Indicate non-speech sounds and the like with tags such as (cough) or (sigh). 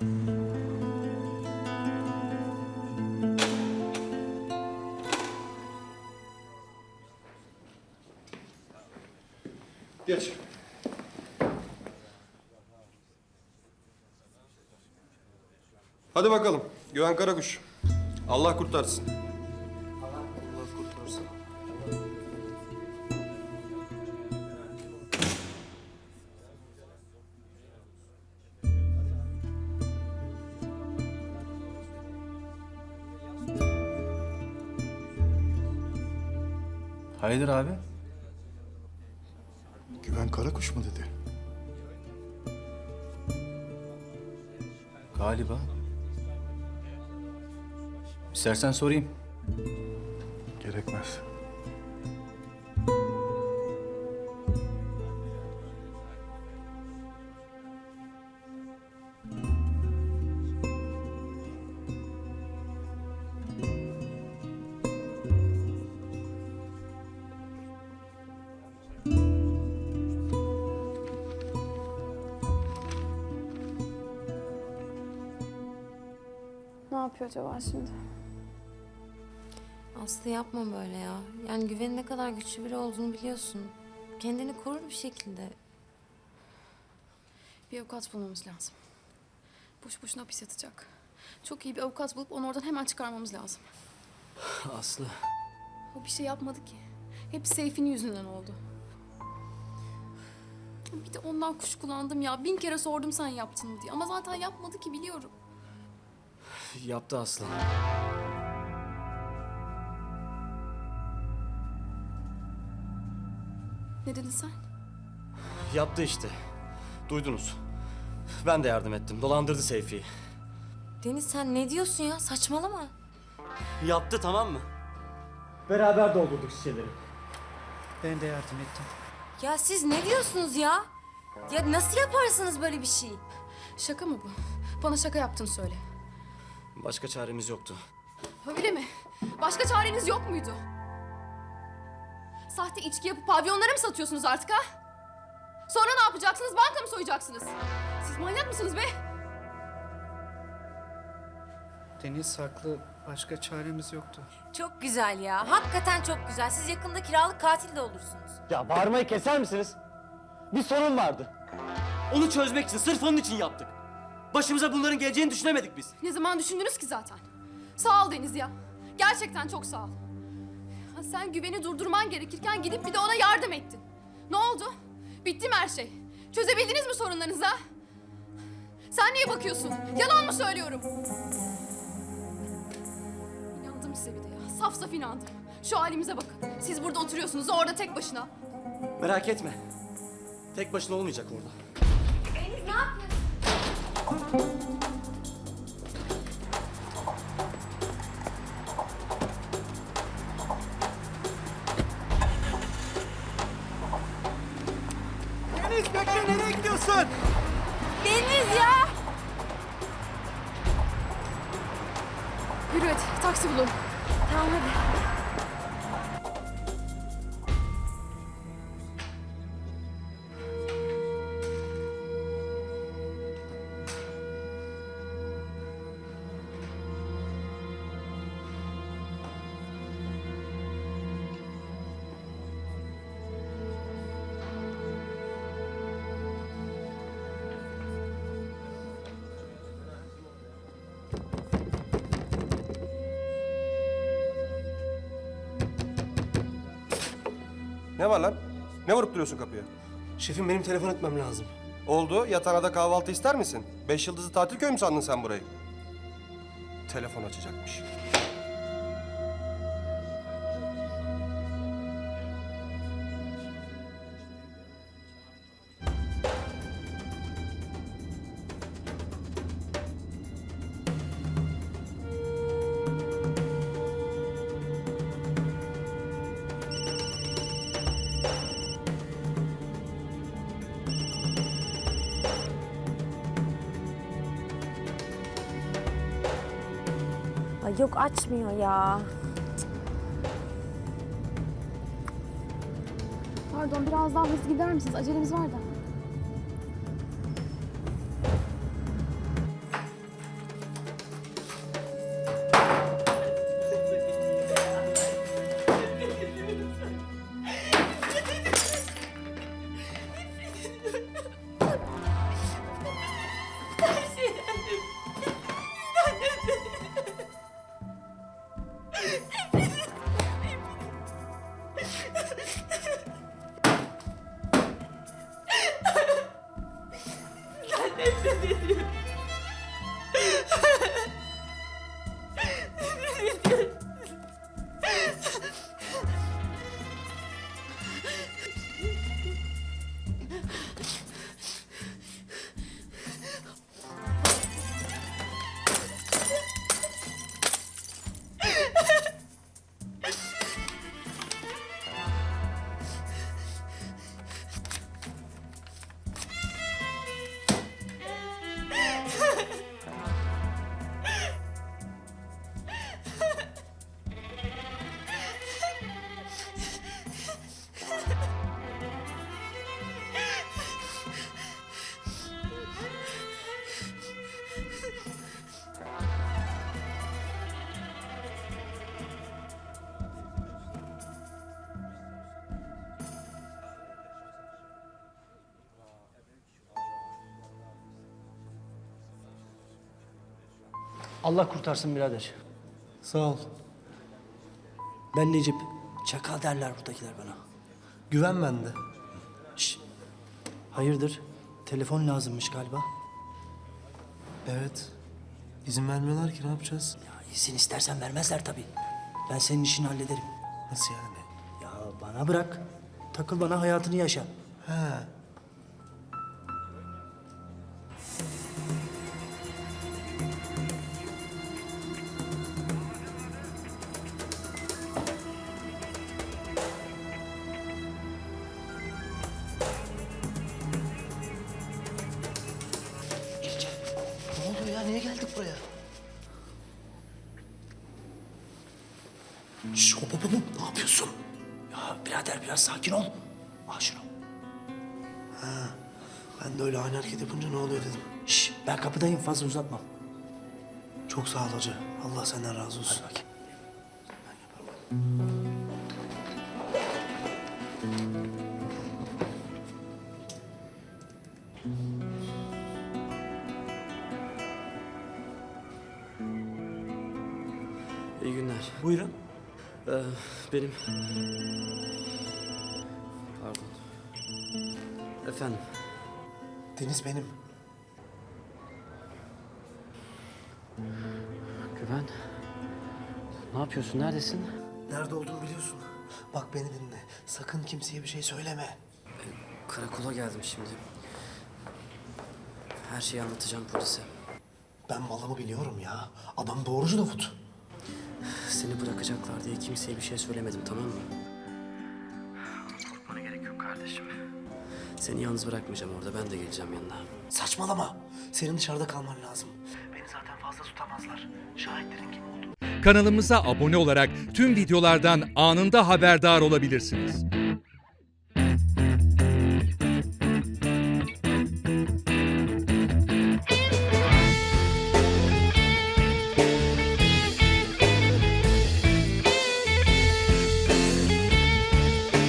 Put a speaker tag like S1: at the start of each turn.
S1: Geç. Hadi bakalım. Güven Karakuş. Allah kurtarsın.
S2: Hayırdır abi?
S3: Güven Karakuş mu dedi?
S2: Galiba. İstersen sorayım.
S3: Gerekmez.
S4: Yapıyor acaba şimdi?
S5: Aslı yapma böyle ya. Yani güvenin ne kadar güçlü biri olduğunu biliyorsun. Kendini korur bir şekilde.
S4: Bir avukat bulmamız lazım. Boş boşuna hapis yatacak. Çok iyi bir avukat bulup onu oradan hemen çıkarmamız lazım. (sighs)
S6: Aslı.
S4: O bir şey yapmadı ki. Hep Seyfi'nin yüzünden oldu. Bir de ondan kuşkulandım ya. Bin kere sordum sen yaptın mı diye. Ama zaten yapmadı ki biliyorum.
S6: Yaptı Aslı.
S4: Ne dedin sen?
S6: Yaptı işte. Duydunuz. Ben de yardım ettim. Dolandırdı Seyfi'yi.
S5: Deniz sen ne diyorsun ya? Saçmalama.
S6: Yaptı tamam mı? Beraber doldurduk şişeleri.
S7: Ben de yardım ettim.
S5: Ya siz ne diyorsunuz ya? Ya nasıl yaparsınız böyle bir şey?
S4: Şaka mı bu? Bana şaka yaptığını söyle.
S6: Başka çaremiz yoktu.
S4: Öyle mi? Başka çareniz yok muydu? Sahte içki yapıp pavyonlara mı satıyorsunuz artık ha? Sonra ne yapacaksınız? Banka mı soyacaksınız? Siz manyak mısınız be?
S7: Deniz haklı. Başka çaremiz yoktu.
S5: Çok güzel ya. Hakikaten çok güzel. Siz yakında kiralık katil de olursunuz.
S6: Ya bağırmayı keser misiniz? Bir sorun vardı. Onu çözmek için, sırf onun için yaptık. Başımıza bunların geleceğini düşünemedik biz.
S4: Ne zaman düşündünüz ki zaten? Sağ ol Deniz ya. Gerçekten çok sağ ol. Sen güveni durdurman gerekirken gidip bir de ona yardım ettin. Ne oldu? Bitti mi her şey? Çözebildiniz mi sorunlarınızı ha? Sen niye bakıyorsun? Yalan mı söylüyorum? İnandım size bir de ya. Saf saf inandım. Şu halimize bakın. Siz burada oturuyorsunuz, orada tek başına.
S6: Merak etme. Tek başına olmayacak orada.
S5: Deniz
S7: bekle gidiyorsun?
S5: Deniz ya!
S4: Yürü taksi bulun.
S5: Tamam hadi.
S1: Ne var lan? Ne vurup duruyorsun kapıya?
S6: Şefim benim telefon etmem lazım.
S1: Oldu. Yatağına kahvaltı ister misin? Beş yıldızlı tatil köyü mü sandın sen burayı? Telefon açacakmış.
S5: Ay yok açmıyor ya.
S4: Pardon, biraz daha hızlı gider misiniz? Acelemiz var da.
S8: Allah kurtarsın birader.
S9: Sağ ol.
S8: Ben Necip. Çakal derler buradakiler bana.
S9: Güven bende.
S8: Şş. Hayırdır? Telefon lazımmış galiba.
S9: Evet. İzin vermiyorlar ki ne yapacağız?
S8: Ya izin istersen vermezler tabii. Ben senin işini hallederim.
S9: Nasıl yani?
S8: Ya bana bırak. Takıl bana hayatını yaşa.
S9: He.
S8: Ya? Niye geldik buraya? Şş, hop hop hop. Ne yapıyorsun? Ya birader biraz sakin ol. Al şunu.
S9: Ben de öyle ani hareket yapınca ne oluyor dedim.
S8: Şş, ben kapıdayım fazla uzatmam.
S9: Çok sağ ol hoca. Allah senden razı olsun.
S8: Hadi bakayım.
S6: İyi günler.
S8: Buyurun.
S6: Ee, benim... Pardon. Efendim,
S9: Deniz benim.
S6: Güven. Ne yapıyorsun, neredesin?
S9: Nerede olduğumu biliyorsun. Bak beni dinle. Sakın kimseye bir şey söyleme.
S6: Karakola geldim şimdi. Her şeyi anlatacağım polise.
S9: Ben malımı biliyorum ya. Adam doğrucu Davut.
S6: Seni bırakacaklar diye kimseye bir şey söylemedim, tamam mı? Korkmana gerek yok kardeşim. Seni yalnız bırakmayacağım orada, ben de geleceğim yanına.
S9: Saçmalama. Senin dışarıda kalman lazım. Beni zaten fazla tutamazlar. Şahitlerin kim oldu?
S10: Kanalımıza abone olarak tüm videolardan anında haberdar olabilirsiniz.